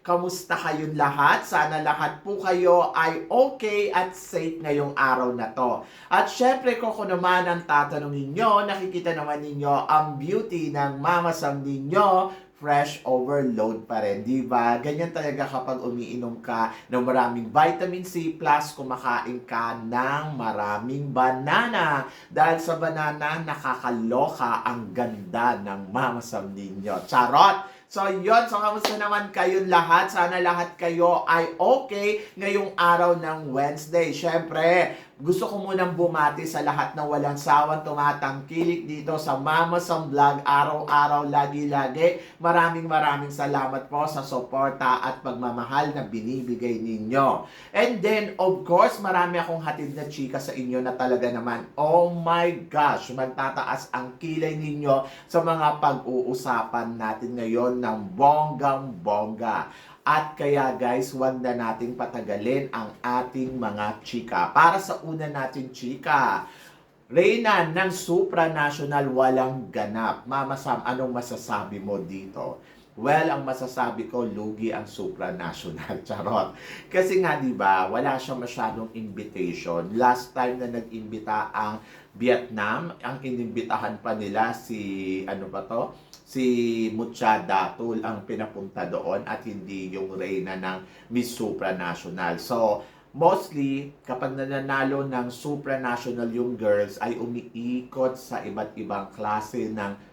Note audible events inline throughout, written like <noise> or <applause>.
Kamusta kayong lahat? Sana lahat po kayo ay okay at safe ngayong araw na to. At syempre ko ko naman ang tatanungin nyo, nakikita naman ninyo ang beauty ng Mama Sam ninyo fresh overload pa rin, di ba? Ganyan talaga kapag umiinom ka ng maraming vitamin C plus kumakain ka ng maraming banana. Dahil sa banana, nakakaloka ang ganda ng mamasam ninyo. Charot! So yun, so kamusta naman kayong lahat? Sana lahat kayo ay okay ngayong araw ng Wednesday. Syempre, gusto ko munang bumati sa lahat ng walang sawang tumatangkilik dito sa Mama Sam Vlog araw-araw, lagi-lagi. Maraming maraming salamat po sa suporta at pagmamahal na binibigay ninyo. And then, of course, marami akong hatid na chika sa inyo na talaga naman, oh my gosh, magtataas ang kilay ninyo sa mga pag-uusapan natin ngayon ng bonggang-bongga. At kaya guys, wag na nating patagalin ang ating mga chika. Para sa una natin chika, Reyna ng supranational walang ganap. Mama Sam, anong masasabi mo dito? Well, ang masasabi ko, lugi ang supranational. <laughs> Charot. Kasi nga, di ba, wala siyang masyadong invitation. Last time na nag-imbita ang Vietnam, ang inimbitahan pa nila si, ano ba to? Si Mucha Datul ang pinapunta doon at hindi yung reyna ng Miss Supranational. So, mostly, kapag nananalo ng supranational yung girls, ay umiikot sa iba't ibang klase ng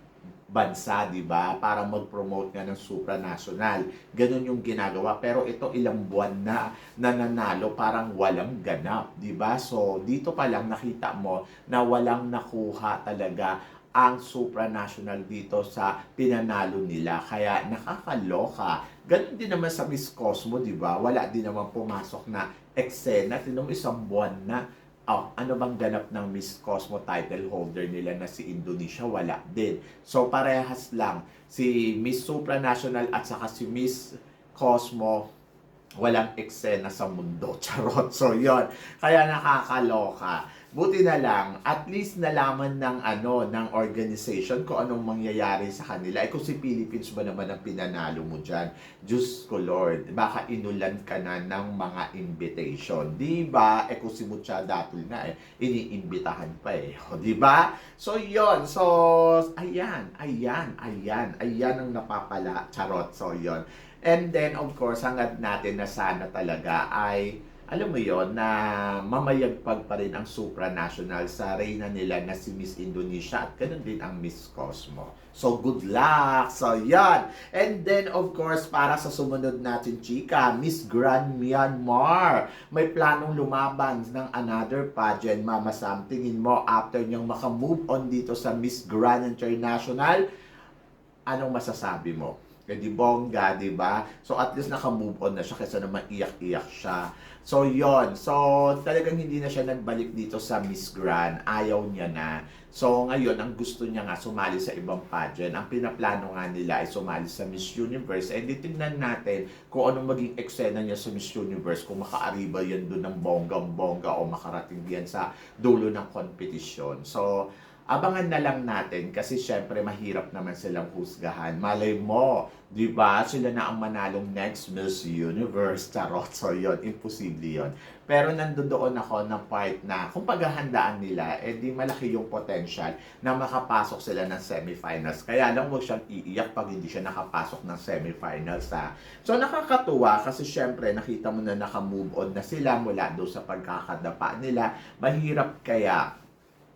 bansa, di ba? Para mag-promote nga ng supranational. Ganun yung ginagawa. Pero ito ilang buwan na nananalo, parang walang ganap, di ba? So, dito pa lang nakita mo na walang nakuha talaga ang supranational dito sa pinanalo nila. Kaya nakakaloka. Ganun din naman sa Miss Cosmo, di ba? Wala din naman pumasok na eksena. Tinom isang buwan na. Oh, ano bang ganap ng Miss Cosmo title holder nila na si Indonesia? Wala din. So parehas lang. Si Miss Supranational at saka si Miss Cosmo walang eksena sa mundo. <laughs> Charot. So, yon Kaya nakakaloka. Buti na lang, at least nalaman ng ano, ng organization kung anong mangyayari sa kanila. Eh kung si Philippines ba naman ang pinanalo mo dyan? Diyos ko Lord, baka inulan ka na ng mga invitation. Di ba? Eh kung si Mucha Datul nga eh, iniimbitahan pa eh. Di ba? So, yon So, ayan, ayan, ayan, ayan ang napapala. Charot. So, yon And then, of course, hangad natin na sana talaga ay alam mo yon na mamayagpag pa rin ang supranational sa reyna nila na si Miss Indonesia at ganun din ang Miss Cosmo. So, good luck! So, yan! And then, of course, para sa sumunod natin, chika, Miss Grand Myanmar. May planong lumaban ng another pageant, Mama Sam. Tingin mo, after niyang makamove on dito sa Miss Grand International, anong masasabi mo? Eh di bongga, di ba? So at least naka-move on na siya kaysa naman iyak-iyak siya. So yon So talagang hindi na siya nagbalik dito sa Miss Grand. Ayaw niya na. So ngayon, ang gusto niya nga sumali sa ibang pageant. Ang pinaplano nga nila ay sumali sa Miss Universe. And tingnan natin kung anong maging eksena niya sa Miss Universe. Kung makaariba yan doon ng bonggang-bongga o makarating yan sa dulo ng kompetisyon. So, abangan na lang natin kasi syempre mahirap naman silang husgahan. Malay mo, di ba? Sila na ang manalong next Miss Universe. Charot. So yun, imposible yun. Pero nandoon ako ng part na kung paghahandaan nila, eh di malaki yung potential na makapasok sila ng semifinals. Kaya lang huwag siyang iiyak pag hindi siya nakapasok ng semifinals ha. So nakakatuwa kasi syempre nakita mo na nakamove on na sila mula doon sa pagkakadapa nila. Mahirap kaya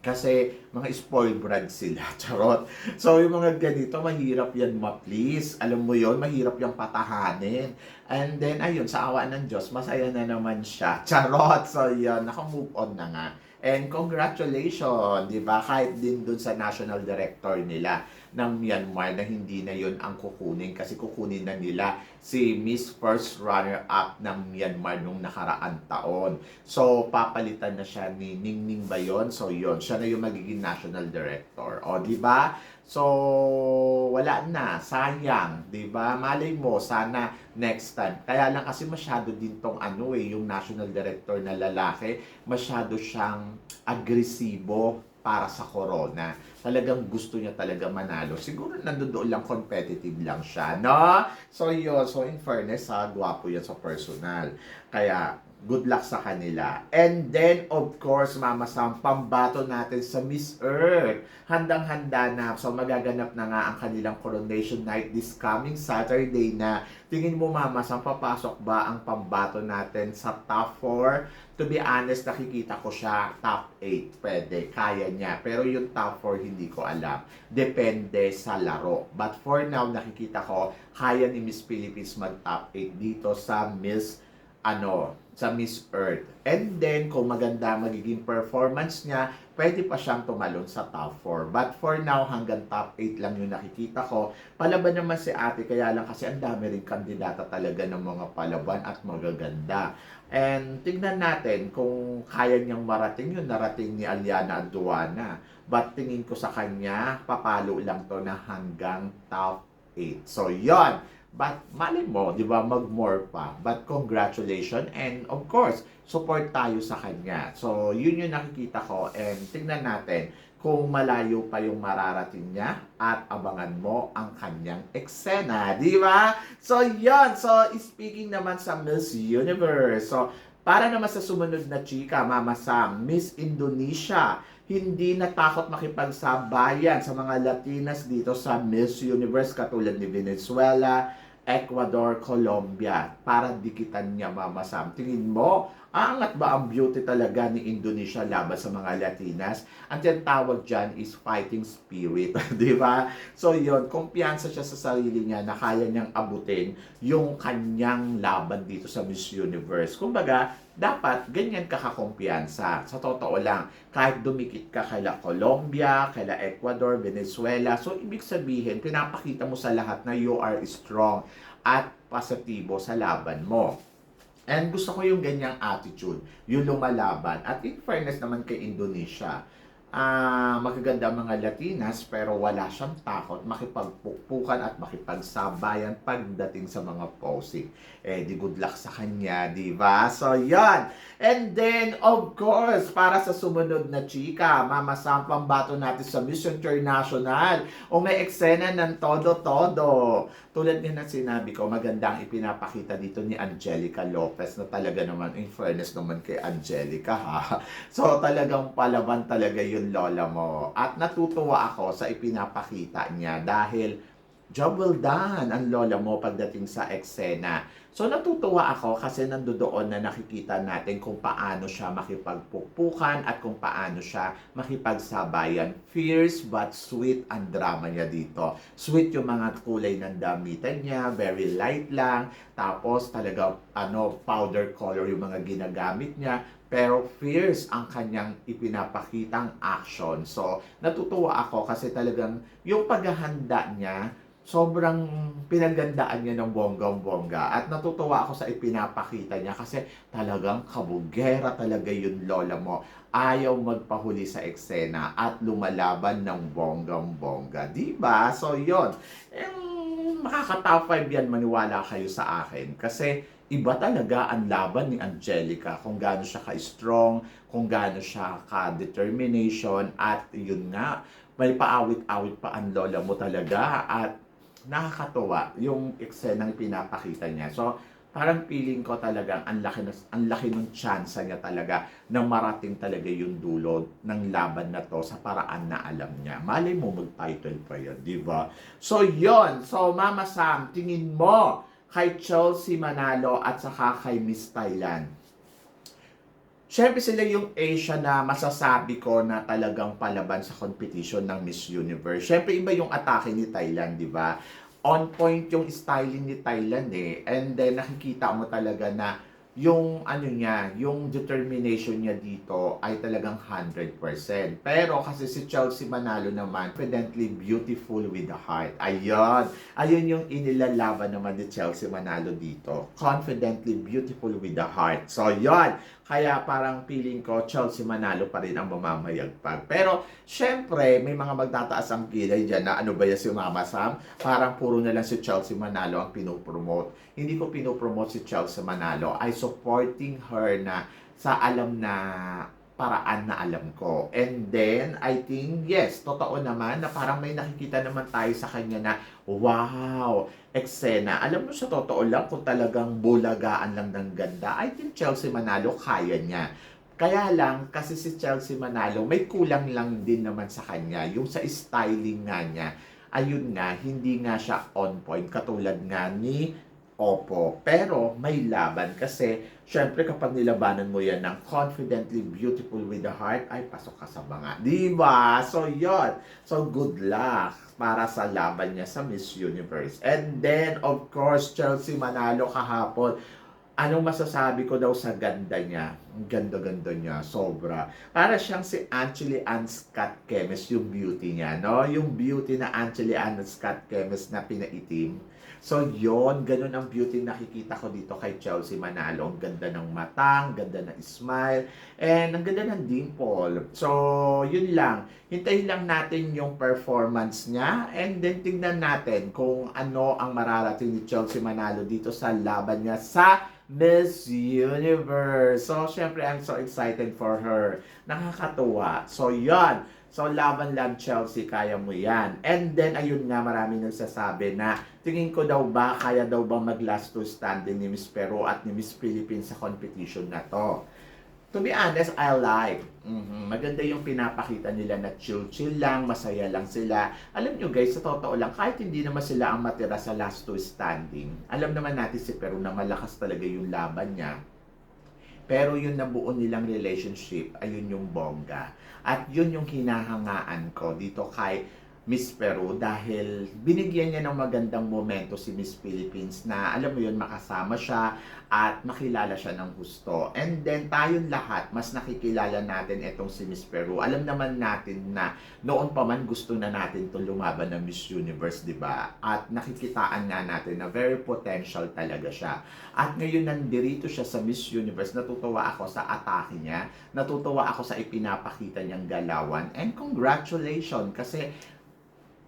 kasi mga spoiled brand sila, <laughs> charot. So yung mga ganito, mahirap yan ma-please. Alam mo yon mahirap yung patahanin. And then, ayun, sa awa ng Diyos, masaya na naman siya. <laughs> Charot! So yun, naka-move on na nga. And congratulations, di ba? Kahit din dun sa national director nila ng Myanmar na hindi na yon ang kukunin kasi kukunin na nila si Miss First Runner-Up ng Myanmar nung nakaraan taon. So, papalitan na siya ni Ningning ba yun? So, yon siya na yung magiging national director. O, di ba? So, wala na. Sayang. ba Malay mo, sana next time. Kaya lang kasi masyado din tong ano eh, yung national director na lalaki, masyado siyang agresibo para sa corona. Talagang gusto niya talaga manalo. Siguro nandoon lang competitive lang siya, no? So yun, so in fairness, ha, gwapo yan sa personal. Kaya good luck sa kanila. And then, of course, Mama Sam, pambato natin sa Miss Earth. Handang-handa na. So, magaganap na nga ang kanilang coronation night this coming Saturday na. Tingin mo, Mama Sam, papasok ba ang pambato natin sa top 4? To be honest, nakikita ko siya top 8. Pwede, kaya niya. Pero yung top 4, hindi ko alam. Depende sa laro. But for now, nakikita ko, kaya ni Miss Philippines mag-top 8 dito sa Miss ano, sa Miss Earth. And then, kung maganda magiging performance niya, pwede pa siyang tumalon sa top 4. But for now, hanggang top 8 lang yung nakikita ko. Palaban naman si ate, kaya lang kasi ang dami rin kandidata talaga ng mga palaban at magaganda. And tignan natin kung kaya niyang marating yun, narating ni Aliana Aduana. But tingin ko sa kanya, papalo lang to na hanggang top 8. So, yon But mali mo, di ba, mag-more pa. But congratulations and of course, support tayo sa kanya. So, yun yung nakikita ko and tingnan natin kung malayo pa yung mararating niya at abangan mo ang kanyang eksena, di ba? So, yun. So, speaking naman sa Miss Universe. So, para naman sa sumunod na chika, Mama Sam, Miss Indonesia, hindi natakot makipagsabayan sa mga Latinas dito sa Miss Universe katulad ni Venezuela, Ecuador, Colombia para dikitan niya Mama Sam. Tingin mo, aangat ba ang beauty talaga ni Indonesia laban sa mga Latinas? Ang tinatawag dyan is fighting spirit, <laughs> di ba? So yon kumpiyansa siya sa sarili niya na kaya niyang abutin yung kanyang laban dito sa Miss Universe. Kumbaga, dapat ganyan ka. Sa totoo lang, kahit dumikit ka kaila Colombia, kaila Ecuador, Venezuela, so ibig sabihin, pinapakita mo sa lahat na you are strong at positibo sa laban mo. And gusto ko yung ganyang attitude, yung lumalaban. At in fairness naman kay Indonesia, ah magaganda ang mga Latinas pero wala siyang takot makipagpukpukan at makipagsabayan pagdating sa mga posing. Eh, di good luck sa kanya, di ba? So, yan. And then, of course, para sa sumunod na chika, mamasampang bato natin sa Miss International. O may eksena ng todo-todo. Tulad nga na sinabi ko, magandang ipinapakita dito ni Angelica Lopez na talaga naman, in fairness naman kay Angelica ha. <laughs> So talagang palaban talaga yung lola mo. At natutuwa ako sa ipinapakita niya dahil job well done ang lola mo pagdating sa eksena. So natutuwa ako kasi nandoon na nakikita natin kung paano siya makipagpukpukan at kung paano siya makipagsabayan. Fierce but sweet ang drama niya dito. Sweet yung mga kulay ng damitan niya, very light lang. Tapos talaga ano powder color yung mga ginagamit niya. Pero fierce ang kanyang ipinapakitang action. So, natutuwa ako kasi talagang yung paghahanda niya, sobrang pinagandaan niya ng bonggang-bongga. At natutuwa ako sa ipinapakita niya kasi talagang kabugera talaga yung lola mo. Ayaw magpahuli sa eksena at lumalaban ng bonggang-bongga. Di ba? So, yon Eh, makaka-top 5 yan, maniwala kayo sa akin. Kasi iba talaga ang laban ni Angelica kung gaano siya ka-strong, kung gaano siya ka-determination at yun nga, may paawit-awit pa ang lola mo talaga at nakakatuwa yung eksenang pinapakita niya. So, parang feeling ko talaga ang laki, na, ang laki ng chance niya talaga na marating talaga yung dulo ng laban na to sa paraan na alam niya. Malay mo mag-title pa yun, di ba? So, yon So, Mama Sam, tingin mo kay Chelsea Manalo at saka kay Miss Thailand. Siyempre sila yung Asia na masasabi ko na talagang palaban sa competition ng Miss Universe. Siyempre iba yung atake ni Thailand, di ba? On point yung styling ni Thailand eh. And then nakikita mo talaga na yung ano niya, yung determination niya dito ay talagang 100%. Pero kasi si Chelsea Manalo naman, confidently beautiful with the heart. Ayun. Ayun yung inilalaban naman ni Chelsea Manalo dito. Confidently beautiful with the heart. So, yon Kaya parang feeling ko, Chelsea Manalo pa rin ang mamamayagpag. Pero, syempre, may mga magtataas ang kilay dyan na ano ba yan si Mama Sam? Parang puro na lang si Chelsea Manalo ang pinopromote. Hindi ko pinopromote si Chelsea Manalo. I supporting her na sa alam na paraan na alam ko. And then, I think, yes, totoo naman na parang may nakikita naman tayo sa kanya na, wow, eksena. Alam mo sa totoo lang, kung talagang bulagaan lang ng ganda, I think Chelsea Manalo kaya niya. Kaya lang, kasi si Chelsea Manalo, may kulang lang din naman sa kanya. Yung sa styling nga niya, ayun nga, hindi nga siya on point. Katulad nga ni Opo. Pero may laban kasi syempre kapag nilabanan mo yan ng confidently beautiful with the heart, ay pasok ka sa mga. Di ba? So yon So good luck para sa laban niya sa Miss Universe. And then of course Chelsea Manalo kahapon. Anong masasabi ko daw sa ganda niya? Ganda-ganda niya, sobra. Para siyang si Angeli Ann Scott Kemes, yung beauty niya, no? Yung beauty na Angeli Ann Scott Kemes na pinaitim. So, yon ganun ang beauty nakikita ko dito kay Chelsea Manalo. Ang ganda ng mata, ang ganda ng smile, and ang ganda ng dimple. So, yun lang. Hintayin lang natin yung performance niya, and then tingnan natin kung ano ang mararating ni Chelsea Manalo dito sa laban niya sa Miss Universe. So, syempre, I'm so excited for her. Nakakatuwa. So, yon So, laban lang Chelsea, kaya mo yan. And then, ayun nga, marami nagsasabi na tingin ko daw ba, kaya daw ba mag last to standing ni Miss Peru at ni Miss Philippines sa competition na to. To be honest, I like. Mhm. Maganda yung pinapakita nila na chill-chill lang, masaya lang sila. Alam nyo guys, sa totoo lang, kahit hindi naman sila ang matira sa last two standing, alam naman natin si Peru na malakas talaga yung laban niya. Pero yung nabuo nilang relationship, ayun yung bongga. At yun yung hinahangaan ko dito kay Miss Peru dahil binigyan niya ng magandang momento si Miss Philippines na alam mo yun makasama siya at makilala siya ng gusto. And then tayong lahat mas nakikilala natin itong si Miss Peru. Alam naman natin na noon pa man gusto na natin to lumaban ng Miss Universe, 'di ba? At nakikitaan nga natin na very potential talaga siya. At ngayon nandirito siya sa Miss Universe, natutuwa ako sa atake niya, natutuwa ako sa ipinapakita niyang galawan. And congratulations kasi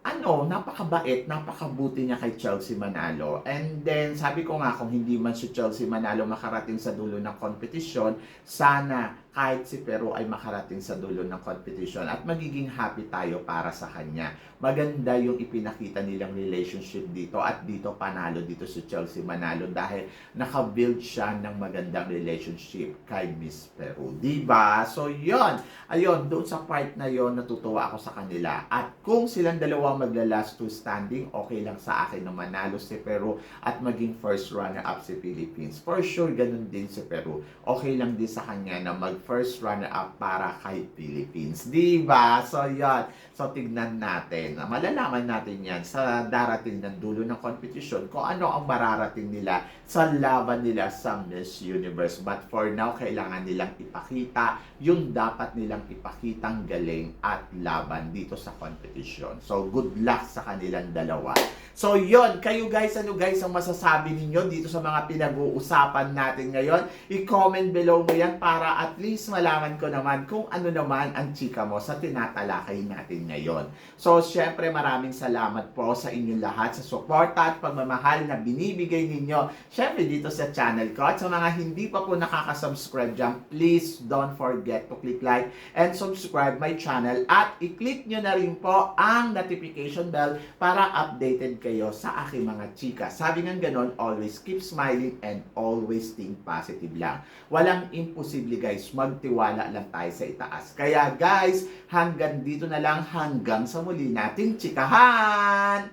ano, napakabait, napakabuti niya kay Chelsea Manalo. And then, sabi ko nga, kung hindi man si Chelsea Manalo makarating sa dulo ng kompetisyon, sana kahit si Peru ay makarating sa dulo ng competition at magiging happy tayo para sa kanya. Maganda yung ipinakita nilang relationship dito at dito panalo dito si Chelsea Manalo dahil nakabuild siya ng magandang relationship kay Miss Peru. Diba? So, yon Ayun, doon sa part na yon natutuwa ako sa kanila. At kung silang dalawa magla-last two standing, okay lang sa akin na manalo si Peru at maging first runner-up si Philippines. For sure, ganun din si Peru. Okay lang din sa kanya na mag first runner-up para kay Philippines. Di ba? So, yan. So, tignan natin. Malalaman natin yan sa darating ng dulo ng competition kung ano ang mararating nila sa laban nila sa Miss Universe. But for now, kailangan nilang ipakita yung dapat nilang ipakitang galing at laban dito sa competition. So, good luck sa kanilang dalawa. So, yon Kayo guys, ano guys ang masasabi ninyo dito sa mga pinag-uusapan natin ngayon? I-comment below mo yan para at least malaman ko naman kung ano naman ang chika mo sa tinatalakay natin ngayon. So, syempre maraming salamat po sa inyong lahat sa suporta at pagmamahal na binibigay ninyo syempre dito sa channel ko. At sa mga hindi pa po nakaka-subscribe dyan, please don't forget to click like and subscribe my channel at i-click nyo na rin po ang notification bell para updated kayo sa aking mga chika. Sabi nga ganon, always keep smiling and always think positive lang. Walang imposible guys, magtiwala lang tayo sa itaas. Kaya guys, hanggang dito na lang, hanggang sa muli nating chikahan!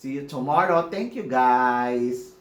See you tomorrow. Thank you guys!